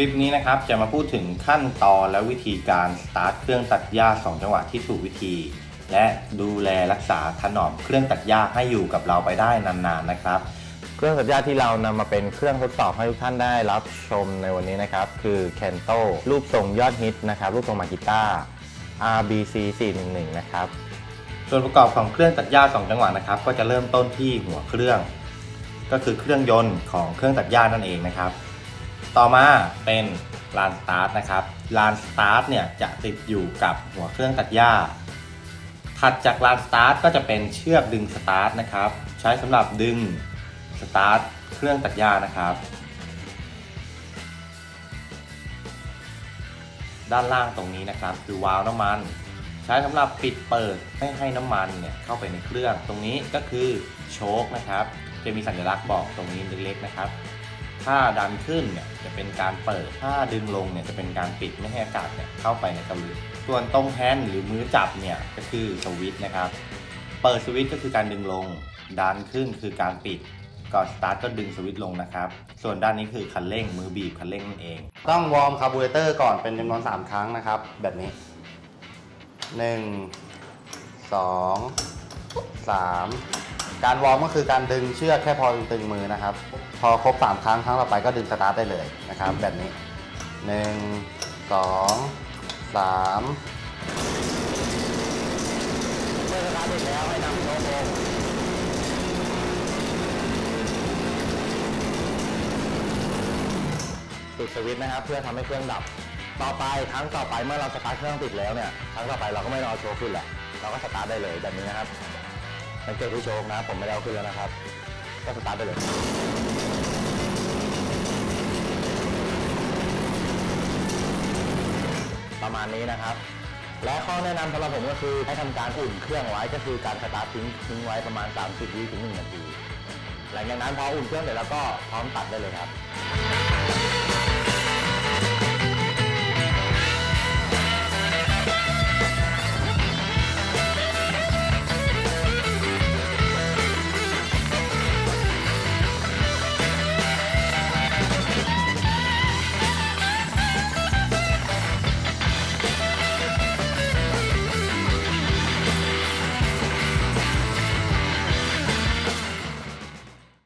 ลิปนี้นะครับจะมาพูดถึงขั้นตอนและวิธีการสตาร์ทเครื่องตัดหญ้า 2 จังหวะที่ถูกวิธี และดูแลรักษาถนอมเครื่องตัดหญ้าให้อยู่กับเราไปได้นานๆนะครับ เครื่องตัดหญ้าที่เรานำมาเป็นเครื่องทดสอบให้ทุกท่านได้รับชมในวันนี้นะครับ คือ Kento รูปทรงยอดฮิตนะครับรูปทรงมากิต้า RBC 411นะครับส่วนประกอบของเครื่องตัดหญ้า 2 จังหวะนะครับ ก็จะเริ่มต้นที่หัวเครื่อง ก็คือเครื่องยนต์ของเครื่องตัดหญ้านั่นเองนะครับ ต่อมาเป็นลานสตาร์ทนะครับลานสตาร์ทเนี่ยจะติดอยู่กับหัวเครื่องตัดหญ้า ถัดจากลานสตาร์ทก็จะเป็นเชือกดึงสตาร์ทนะครับ ใช้สำหรับดึงสตาร์ทเครื่องตัดหญ้านะครับ ด้านล่างตรงนี้นะครับคือวาล์วน้ำมัน ใช้สำหรับปิดเปิดไม่ให้น้ำมันเนี่ยเข้าไปในเครื่อง ตรงนี้ก็คือโชคนะครับ จะมีสัญลักษณ์บอกตรงนี้เล็กๆนะครับ ถ้าดันขึ้นเนี่ยจะเป็นการเปิด ถ้าดึงลงเนี่ยจะเป็นการปิดไม่ให้อากาศเนี่ยเข้าไปในกระลือส่วนตรงแฮนด์หรือมือจับเนี่ยก็คือสวิตช์นะครับ เปิดสวิตช์ก็คือการดึงลง ดันขึ้นคือการปิด ก่อนสตาร์ทก็ดึงสวิตช์ลงนะครับ ส่วนด้านนี้คือคันเร่งมือบีบคันเร่งนั่นเอง ต้องวอร์มคาร์บูเรเตอร์ก่อนเป็นจำนวน3 ครั้งนะครับ แบบนี้ 1 2 3 การวอร์มก็คือการดึงเชือกแค่พอตึงมือนะครับ พอครบ 3 ครั้งครั้งต่อไปก็ดึงสตาร์ทได้เลยนะครับ แบบนี้ 1 2 3เมื่อสตาร์ทติดแล้วให้นำโชว์ลงปิดสวิตช์นะครับ เพื่อทำให้เครื่องดับ ต่อไปครั้งต่อไปเมื่อเราสตาร์ทเครื่องติดแล้วเนี่ยครั้งต่อไปเราก็ไม่ต้องเอาโชว์ขึ้นแหละเราก็สตาร์ทได้เลยแบบนี้นะครับ สังเกตที่โชว์นะ ผมไม่ได้เอาขึ้นแล้วนะครับ ก็สตาร์ทได้เลยประมาณนี้นะครับ และข้อแนะนำสำหรับผมก็คือให้ทำการอุ่นเครื่องไว้ก็คือการสตาร์ททิ้งทิ้งไว้ประมาณ 30วิถึง1นาที หลังจากนั้นพออุ่นเครื่องเสร็จแล้วก็พร้อมตัดได้เลยครับ